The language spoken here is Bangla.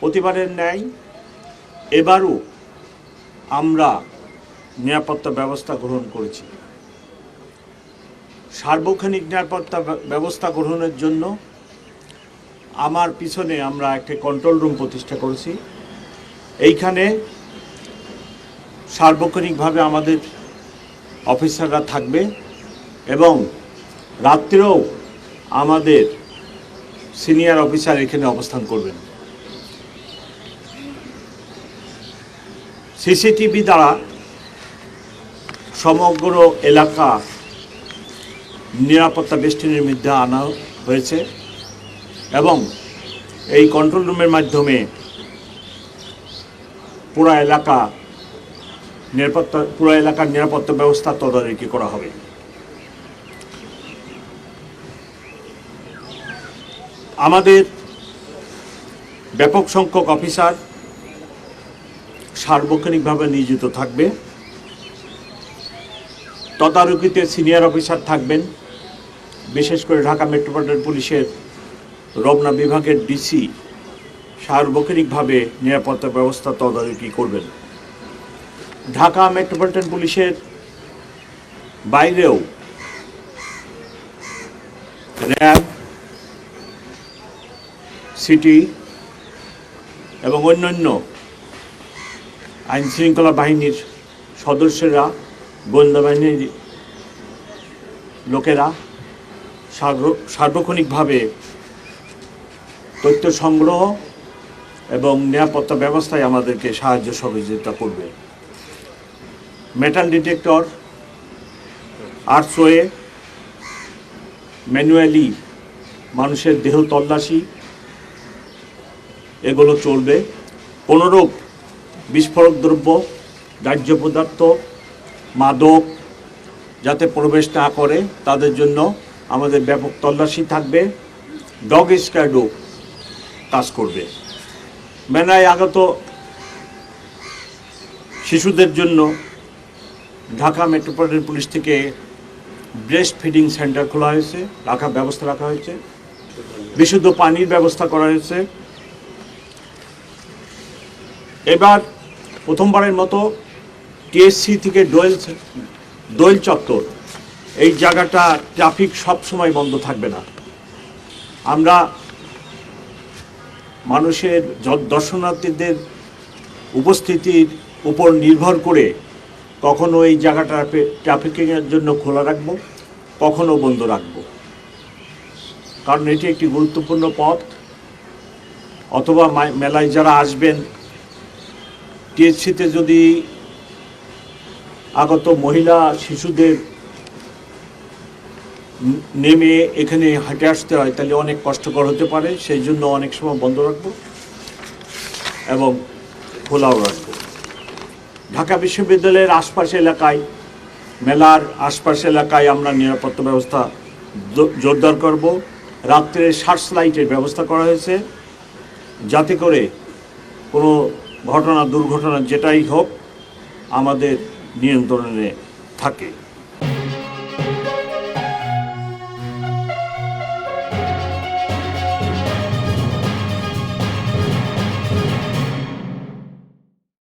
প্রতিবারের ন্যায়, এবারও আমরা নিরাপত্তা ব্যবস্থা গ্রহণ করেছি। সার্বক্ষণিক নিরাপত্তা ব্যবস্থা গ্রহণের জন্য আমার পিছনে আমরা একটা কন্ট্রোল রুম প্রতিষ্ঠা করেছি। এইখানে সার্বক্ষণিকভাবে আমাদের অফিসাররা থাকবে এবং রাত্রেও আমাদের সিনিয়র অফিসার এখানে অবস্থান করবেন। সিসিটিভি দ্বারা সমগ্র এলাকা নিরাপত্তা বেষ্টনীর মধ্যে আনা হয়েছে এবং এই কন্ট্রোল রুমের মাধ্যমে পুরো এলাকা নিরাপত্তা, পুরো এলাকার নিরাপত্তা ব্যবস্থা তদারকি করা হবে। আমাদের ব্যাপক সংখ্যক অফিসার সার্বক্ষণিকভাবে নিয়োজিত থাকবে। তদারকিতে সিনিয়র অফিসার থাকবেন। বিশেষ করে ঢাকা মেট্রোপলিটন পুলিশের রমনা বিভাগের ডিসি সার্বক্ষণিকভাবে নিরাপত্তা ব্যবস্থা তদারকি করবেন। ঢাকা মেট্রোপলিটন পুলিশের বাইরেও র্যাব, সিটি এবং অন্যান্য আইন শৃঙ্খলা বাহিনীর সদস্যরা, গোয়েন্দা বাহিনীর লোকেরা সার্ব- সার্বক্ষণিকভাবে তথ্য সংগ্রহ এবং নিরাপত্তা ব্যবস্থায় আমাদেরকে সাহায্য সহযোগিতা করবে। মেটাল ডিটেক্টর আর্টসওয়ে ম্যানুয়ালি মানুষের দেহ তল্লাশি, এগুলো চলবে। কোনোরূপ বিস্ফোরক দ্রব্য, দাহ্য পদার্থ, মাদক যাতে প্রবেশ না করে, তাদের জন্য আমাদের ব্যাপক তল্লাশি থাকবে, ডগ স্কোয়াডও কাজ করবে। মেলায় আগত শিশুদের জন্য ঢাকা মেট্রোপলিটন পুলিশ থেকে ব্রেস্ট ফিডিং সেন্টার খোলা হয়েছে, রাখার ব্যবস্থা রাখা হয়েছে, বিশুদ্ধ পানির ব্যবস্থা করা হয়েছে। এবার প্রথমবারের মতো টিএসসি থেকে ডোয়েল দোয়েল চত্বর। এই জায়গাটা ট্রাফিক সব সময় বন্ধ থাকবে না। আমরা মানুষের দর্শনার্থীদের উপস্থিতির উপর নির্ভর করে কখনো এই জায়গাটা ট্রাফিকিংয়ের জন্য খোলা রাখব, কখনো বন্ধ রাখব। কারণ এটি একটি গুরুত্বপূর্ণ পথ। অথবা মেলায় যারা আসবেন টিএসসিতে যদি আগত মহিলা শিশুদের নেমে এখানে হাঁটে আসতে হয়, তাহলে অনেক কষ্টকর হতে পারে। সেই জন্য অনেক সময় বন্ধ রাখব এবং খোলাও রাখব। ঢাকা বিশ্ববিদ্যালয়ের আশপাশ এলাকায়, মেলার আশপাশ এলাকায় আমরা নিরাপত্তা ব্যবস্থা জোরদার করব। রাত্রে সার্চ লাইটের ব্যবস্থা করা হয়েছে। যাতে করে কোনো ঘটনা দুর্ঘটনা যেটাই হোক আমাদের নিয়ন্ত্রণে থাকে।